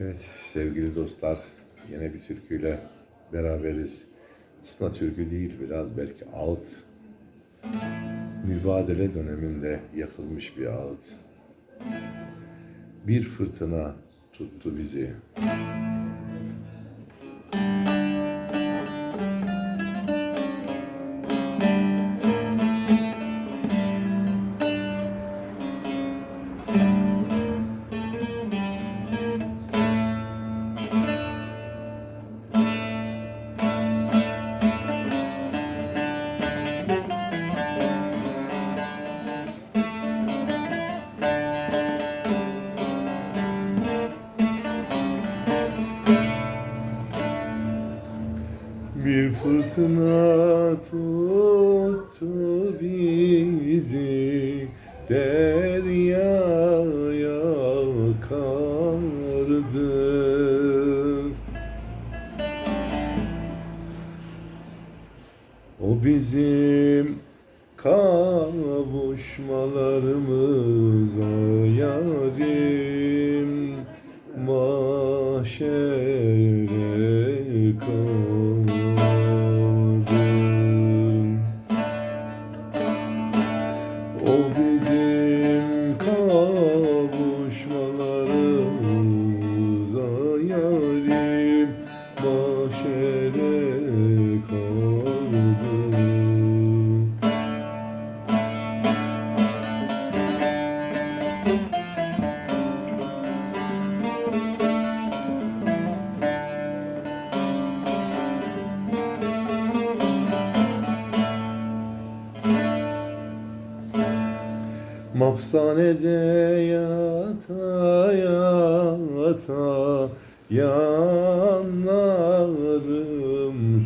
Evet sevgili dostlar yine bir türküyle beraberiz. Aslında türkü değil biraz belki ağıt. Mübadele döneminde yakılmış bir ağıt. Bir fırtına tuttu bizi. Bir fırtına tuttu bizi deryaya kardı. O bizim kavuşmalarımıza kavuşmalarımıza Mafsanede yata yata yanlarım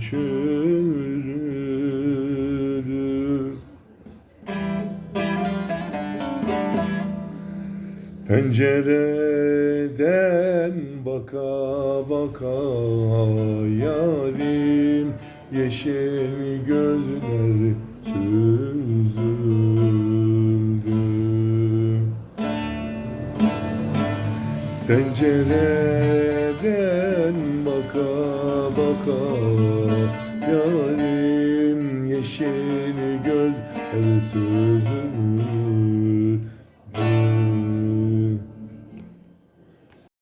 çürüdü Pencereden baka baka yarim yeşil gözler süzüldü. Pencereden baka baka